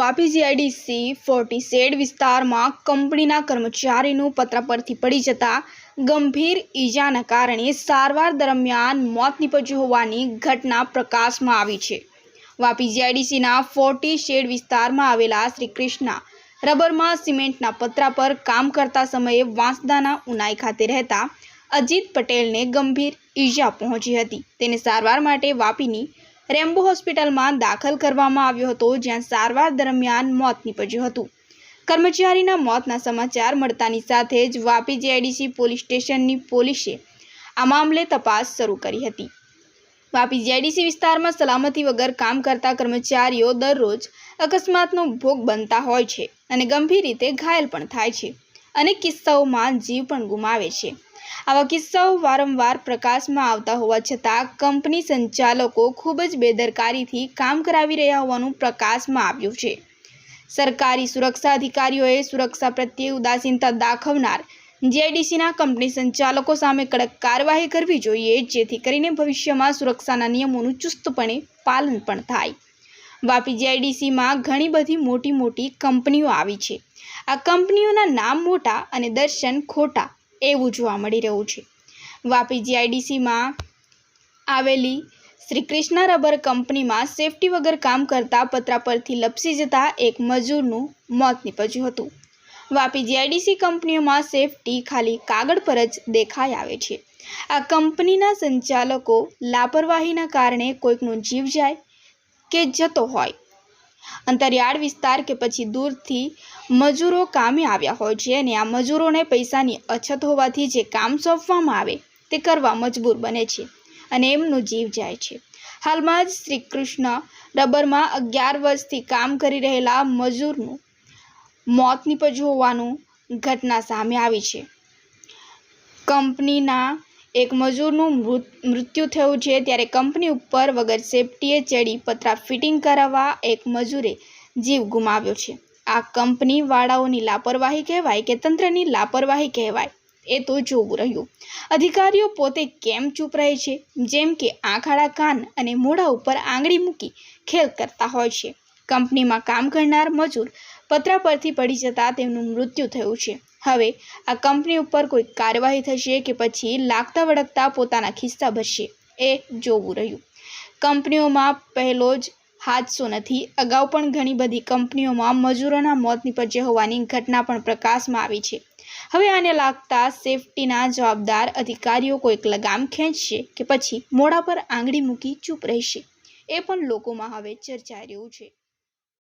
Vapi GIDC forty shade વિસ્તારમાં કંપનીના કર્મચારીનું પત્ર પરથી પડી જતા ગંભીર ઈજાના કારણે સારવાર દરમિયાન મોત નીપજ્યું હોવાની ઘટના પ્રકાશમાં આવી છે. વાપી જીઆઈડીસીના ફોર્ટી શેડ વિસ્તારમાં આવેલા શ્રી કૃષ્ણા રબરમાં સિમેન્ટના પતરા પર કામ કરતા સમયે વાંસદાના ઉનાઈ ખાતે રહેતા અજીત પટેલને ગંભીર ઈજા પહોંચી હતી. તેને સારવાર માટે વાપીની રેમ્બો હોસ્પિટલમાં દાખલ કરવામાં આવ્યો હતો, જ્યાં સારવાર દરમિયાન મોત નીપજ્યું હતું. કર્મચારીના મોતના સમાચાર મળતાની સાથે જ વાપી જીઆઈડીસી પોલીસ સ્ટેશનની પોલીસે આ મામલે તપાસ શરૂ કરી હતી. વાપી જીઆઈડીસી વિસ્તારમાં સલામતી વગર કામ કરતા કર્મચારીઓ દરરોજ અકસ્માતનો ભોગ બનતા હોય છે અને ગંભીર રીતે ઘાયલ પણ થાય છે. અનેક કિસ્સાઓમાં જીવ પણ ગુમાવે છે. આવા કિસ્સાઓ વારંવાર પ્રકાશમાં આવતા હોવા છતાં કંપની સંચાલકો ખૂબ જ બેદરકારીથી કામ કરાવી રહ્યા હોવાનું પ્રકાશમાં આવ્યું છે. સરકારી સુરક્ષા અધિકારીઓએ સુરક્ષા પ્રત્યે ઉદાસીનતા દાખવનાર જીઆઈડીસીના કંપની સંચાલકો સામે કડક કાર્યવાહી કરવી જોઈએ, જેથી કરીને ભવિષ્યમાં સુરક્ષાના નિયમોનું ચુસ્તપણે પાલન પણ થાય. વાપી જીઆઈડીસીમાં ઘણી બધી મોટી મોટી કંપનીઓ આવી છે. આ કંપનીઓના નામ મોટા અને દર્શન ખોટા એવું જોવા મળી રહ્યું છે. વાપી જીઆઈડીસીમાં આવેલી શ્રી કૃષ્ણા રબર કંપનીમાં સેફટી વગર કામ કરતા પતરા પરથી લપસી જતા એક મજૂરનું મોત નીપજ્યું હતું. વાપી જીઆઈડીસી કંપનીઓમાં સેફટી ખાલી કાગળ પર જ દેખાઈ આવે છે. આ કંપનીના સંચાલકો લાપરવાહીના કારણે કોઈકનો જીવ જાય કે જતો હોય. અંતરિયાળ વિસ્તાર કે પછી દૂરથી મજૂરો કામે આવ્યા હોય છે અને આ મજૂરોને પૈસાની અછત હોવાથી જે કામ સોંપવામાં આવે તે કરવા મજબૂર બને છે અને એમનું જીવ જાય છે. હાલમાં જ શ્રી કૃષ્ણ રબરમાં અગિયાર વર્ષથી કામ કરી રહેલા મજૂરનું મોત નીપજ્યું હોવાનું ઘટના સામે આવી છે. કંપનીના એક મજૂરનું મૃત, મૃત્યુ થયું છે ત્યારે કંપની ઉપર વગર સેફટીએ ચડી પતરા ફિટિંગ કરાવવા એક મજૂરે જીવ ગુમાવ્યો છે. આ કંપનીવાળાઓની લાપરવાહી કહેવાય કે તંત્રની લાપરવાહી કહેવાય? એ તો જોવું રહ્યું. અધિકારીઓ પોતે કેમ ચૂપ રહે છે? જેમ કે આંખાળા કાન અને મોઢા ઉપર આંગળી મૂકી ખેલ કરતા હોય છે. કંપનીમાં કામ કરનાર મજૂર પતરા પરથી પડી જતાં તેમનું મૃત્યુ થયું છે. હવે આ કંપની ઉપર કોઈ કાર્યવાહી થશે કે પછી લાગતા વળગતા પોતાના ખિસ્સા ભરશે, એ જોવું રહ્યું. કંપનીઓમાં પહેલો જ હાદસો નથી, અગાઉ પણ ઘણી બધી કંપનીઓમાં મજૂરોના મોત નીપજ્યા હોવાની ઘટના પણ પ્રકાશમાં આવી છે. હવે આને લાગતા સેફટીના જવાબદાર અધિકારીઓ કોઈક લગામ ખેંચશે કે પછી મોડા પર આંગળી મૂકી ચૂપ રહેશે, એ પણ લોકોમાં હવે ચર્ચાઈ રહ્યું છે.